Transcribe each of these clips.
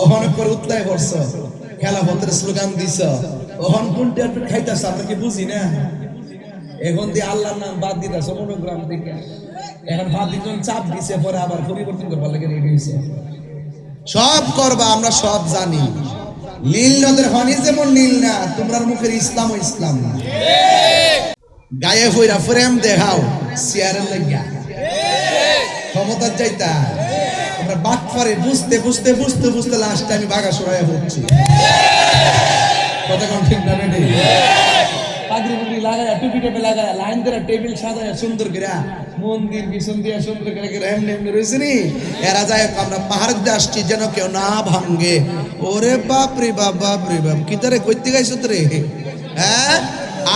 ওহন করে উতলায় পড়ছ। খেলাফতের স্লোগান দিছ। ওহন কোনটা একটু খাইতাছ? আমরা কি বুঝি না? এখন দিয়ে আল্লাহর নাম বাদ দিতাছ, মনোগ্রাম থেকে এখন বাদ দিজন চাপ দিছে, পরে আবার পরিবর্তন করবার লাগে রেডি হয়েছে সব করবা, আমরা সব জানি। নীল নদের হনি যেমন নীল না, তোমরার মুখের ইসলাম ইসলাম না। গায়ে হইরা ফ্রেম দেখাও চেয়ারের লাগিয়া। ক্ষমতার যাইতা বাদ পারে বুঝতে বুঝতে বুঝতে বুঝতে লাস্টে আমি বাঘা সরাই হচ্ছি কথা কোন ঠিক না বেটে পাগড়ি লাগায় টুপি টেপে লাগায় লাইন ধরে টেবিল সাজায় সুন্দর করে মন্দির পিছন দিয়ে সুন্দর করে করে এমনি এমনি রয়েছে নি? এরা যায় আমরা পাহাড় দিয়ে যেন কেউ না ভাঙ্গে ওরে বাপ রে বাপ বাপ রে বাপ, কি তারে কইতে গাইছ রে হ্যাঁ?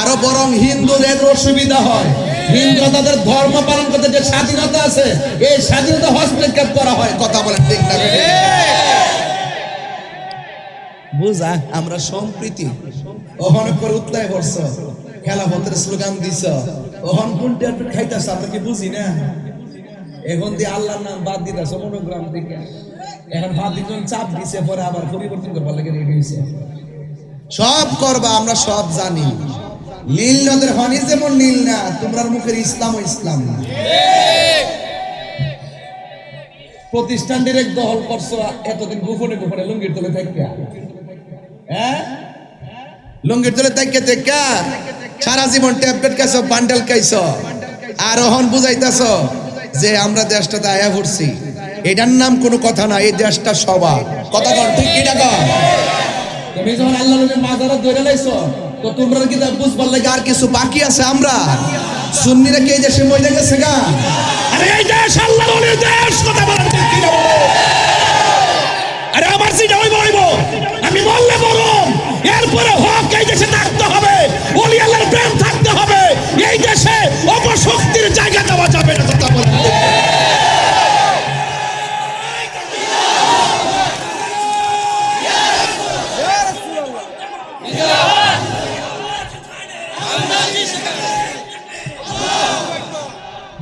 আরও বরং হিন্দুদের অসুবিধা হয়। হিন্দু তাদের ধর্ম পালন করতে যে স্বাধীনতা আছে, এই স্বাধীনতা হস্তক্ষেপ করা হয়, কথা বলেন ঠিক না বুঝা, আমরা সম্প্রীতি। ওহন করে উতলায় পড়ছ খেলাফতের স্লোগান দিছ। ওহন কোনটা খাইতাছ, আমরা কি বুঝি না? এখন দিয়ে আল্লাহর নাম বাদ দিতাছ, মনোগ্রাম থেকে এখন বাদ দিজন চাপ দিছে, পরে আবার পরিবর্তন করবার লাগে রেডি হয়েছে সব করবা, আমরা সব জানি। নীল নদের হনি যেমন নীল না, তোমরার মুখের ইসলাম ইসলাম না। দখল করছ, এতদিন গোপনে গোপনে লুঙ্গির তলে হ্যাঁ? লুঙ্গির তলে সারা জীবন ট্যাবলেট খাইছ, বান্ডেল খাইছ যে আমরা দেশটাতে আয়া পড়ছি এটার নাম কোনো কথা না, এই দেশটা সবার। কথা কর তুমি যখন আল্লাহ মাজারে ধরে লাইছো তোমরা কি বুঝবার লাগে আর কিছু বাকি আছে আমরা? সুন্নিরা কি দেশে মরে গেছে গা? আরে এই দেশ আল্লাহর ওলির দেশ কথা বলেন ঠিক কি না? আরে আমার সিটা হইব হইব। আমি বললে বলুন, এরপরে হক এই দেশে থাকতে হবে ওলি আল্লাহর প্রেম থাকতে হবে। এই দেশে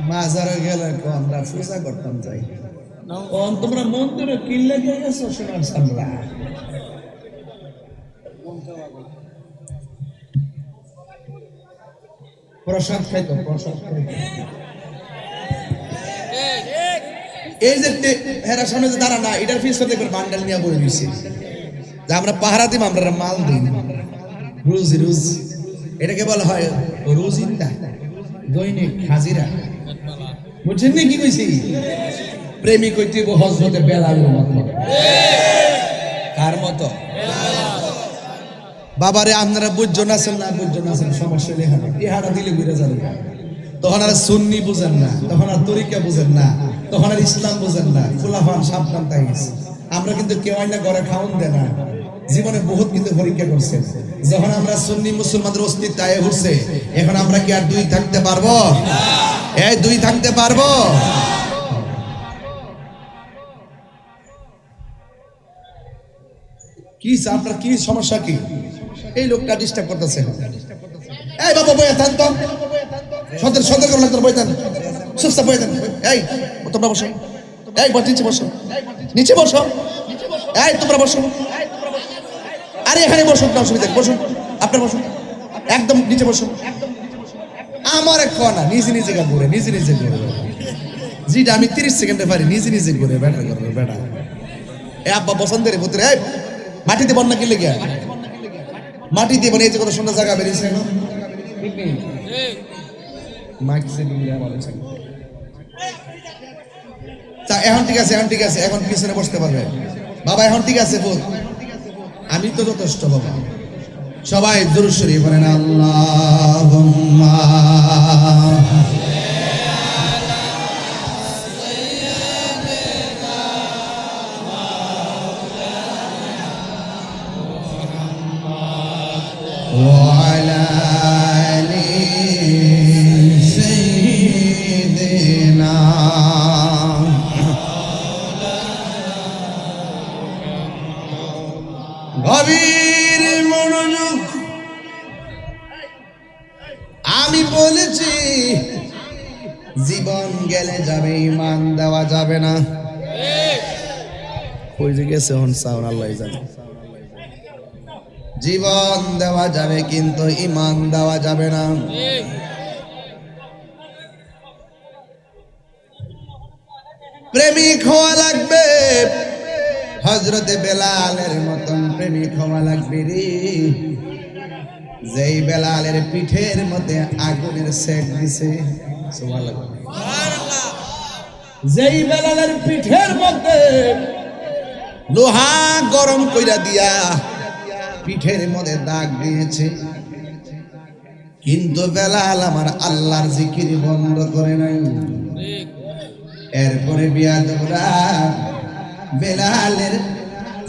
মাজারে গেলে আমরা পূজা করতাম যাই। তোমরা মন্দিরে গিয়ে গেছো সোনার সামলা প্রসাদ খাইতো, প্রসাদ এই যে হেরা সামনে যে দাঁড়া না, এটার ফিস করতে করে বান্ডাল নিয়ে বলে যে আমরা পাহারা দিম, আমরা মাল দিই রুজি, রুজ। এটাকে বলা হয় রুজিন্দা, দৈনিক হাজিরা। বুঝছেন কইছি প্রেমিক হইতে হজরতে কার বাবারে আপনারা আছেন না আছেন সমস্যা ইহারা দিলে ঘুরে যাবে তখন আর সুন্নি বুঝেন না, তখন আর তরিকা বুঝেন না, তখন আর ইসলাম বুঝেন না। সাবধান তাইস আমরা কিন্তু কেউ আইনা ঘরে খাওন দেয় না। জীবনে বহুত কিন্তু পরীক্ষা করছে যখন আমরা সুন্নি মুসলমানদের অস্তিত্ব আয়ে উঠছে, এখন আমরা কি আর দুই থাকতে পারব? এই দুই থাকতে পারব? কি আপনার কি সমস্যা কি? এই লোকটা ডিস্টার্ব করতেছে। এই বাবা বইয়া থান তো। সদর সদর করে লাগতো বই থান সুস্থ থান এই, তোমরা বসো। এই নিচে বসো। নিচে বসো। এই, তোমরা বসো। আরে, এখানে বসুন না অসুবিধা বসুন, আপনার বসুন। একদম নিচে বসুন। আমার এক না নিজে নিজে ঘুরে, নিজে নিজে ঘুরে। যেটা আমি তিরিশ সেকেন্ডে পারি, নিজে নিজে ঘুরে বেটা করবে বেটা এ আব্বা বসন্তের পুত্রে মাটিতে বন্যা কিনলে গিয়া? মাটি দিয়ে মানে এই যে কত সুন্দর জায়গা বেরিয়েছে এখন। ঠিক তা, এখন ঠিক আছে, এখন ঠিক আছে, এখন পিছনে বসতে পারবে। বাবা, এখন ঠিক আছে বোধ আমি তো যথেষ্ট বাবা সবাই দুরুশ্বরী বলেন আল্লাহ وعلى آل سيدنا গভীর মনোযোগ। আমি বলেছি, জীবন গেলে যাবে ইমান দেওয়া যাবে না। জীবন দেওয়া যাবে, কিন্তু ইমান দেওয়া যাবে না। প্রেমিক হওয়া লাগবে হজরতে বেলালের মতন প্রেমিক হওয়া লাগবে রে। যেই বেলালের পিঠের মধ্যে আগুনের সেট দিছে যেই বেলালের পিঠের মধ্যে লোহা গরম কইরা দিয়া পিঠের মধ্যে দাগ দিয়েছে। কিন্তু বেলাল আমার আল্লাহর জিকির বন্ধ করে নাই। এরপরে বিয়া তোমরা বেলালের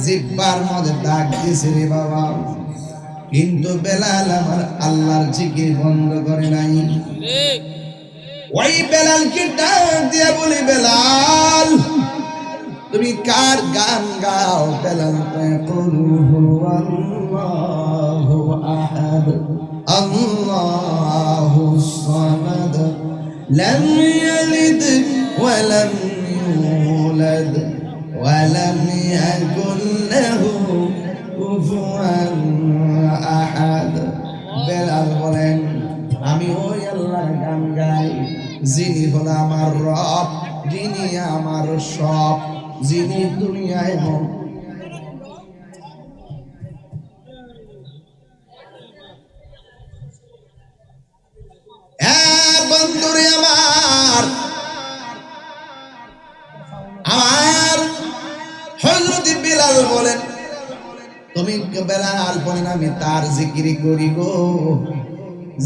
জিব্বার মধ্যে দাগ দিয়েছে রে বাবা। কিন্তু বেলাল আমার আল্লাহর জিকে বন্ধ করে নাই। ওই বেলালকে ডাক দিয়ে বলি, বেলাল, তুমি কার গান গাও? বেলাল আল্লাহু আহাদ, আল্লাহু সামাদ, লাম ইয়ালিদ ওয়া লাম ولم يكن له كفوا أحد বেলাল বলেন আমি ওই আল্লাহর গান গাই যিনি হলো আমার রব যিনি আমার সব যিনি দুনিয়ায় হন বেলাল বলেন আমি তার জিকিরি করি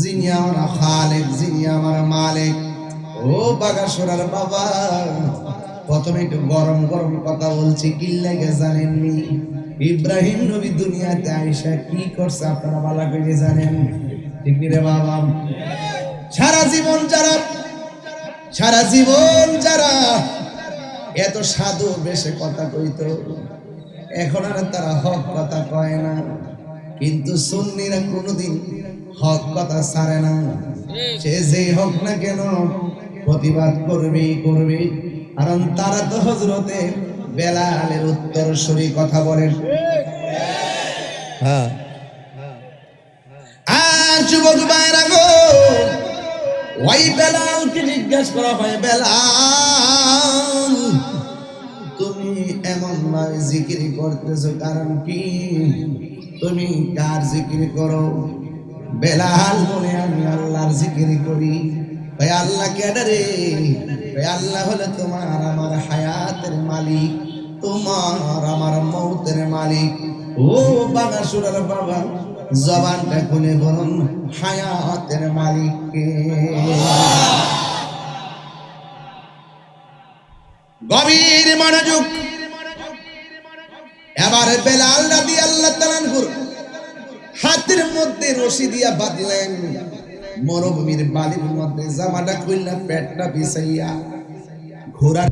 যিনি আমার খালেক, যিনি আমার মালিক। ও বাগাসোরার বাবা, প্রথমে একটু গরম গরম কথা বলছি, কি লাগে জানেননি? ইব্রাহিম নবী দুনিয়াতে আইসা কি করছে আপনারা ভালো করে জানেন? ঠিক রে বাবা? সারা জীবন যারা, সারা জীবন যারা এত সাধু বেশে কথা কইতো। এখন আর তারা হক কথা কয় না। কিন্তু সুন্নিরা কোনোদিন হক কথা ছাড়ে না। সে যেই হোক না কেন প্রতিবাদ করবে করবে। কারণ তারা তো হজরতে বেলালের উত্তর সরি কথা বলেন। হ্যাঁ। আর যুবক বাইরা গো, ওই বেলালকে জিজ্ঞাসা করা হয়, বেলাল তুমি এমন ভাবে জিকিরি করতেছো, কারণ কি? তুমি কার জিকিরি করো? বেলাল বলে, আমি আল্লাহর জিকিরি করি। ভাই, আল্লাহ কেডা রে? ভাই, আল্লাহ হলে তোমার, আমার হায়াতের মালিক, তোমার, আমার মৌতের মালিক। ও বাগাসুরের বাবা, জবানটা খুলে বলুন, হায়াতের মালিককে। গভীর মনোযোগ। এবার বেলাল রাদি আল্লাহ তালানহুর হাতের মধ্যে রশি দিয়া বাঁধলেন। মরুভূমির বালির মধ্যে জামাটা খুললা পেটটা বিছাইয়া ঘোড়ার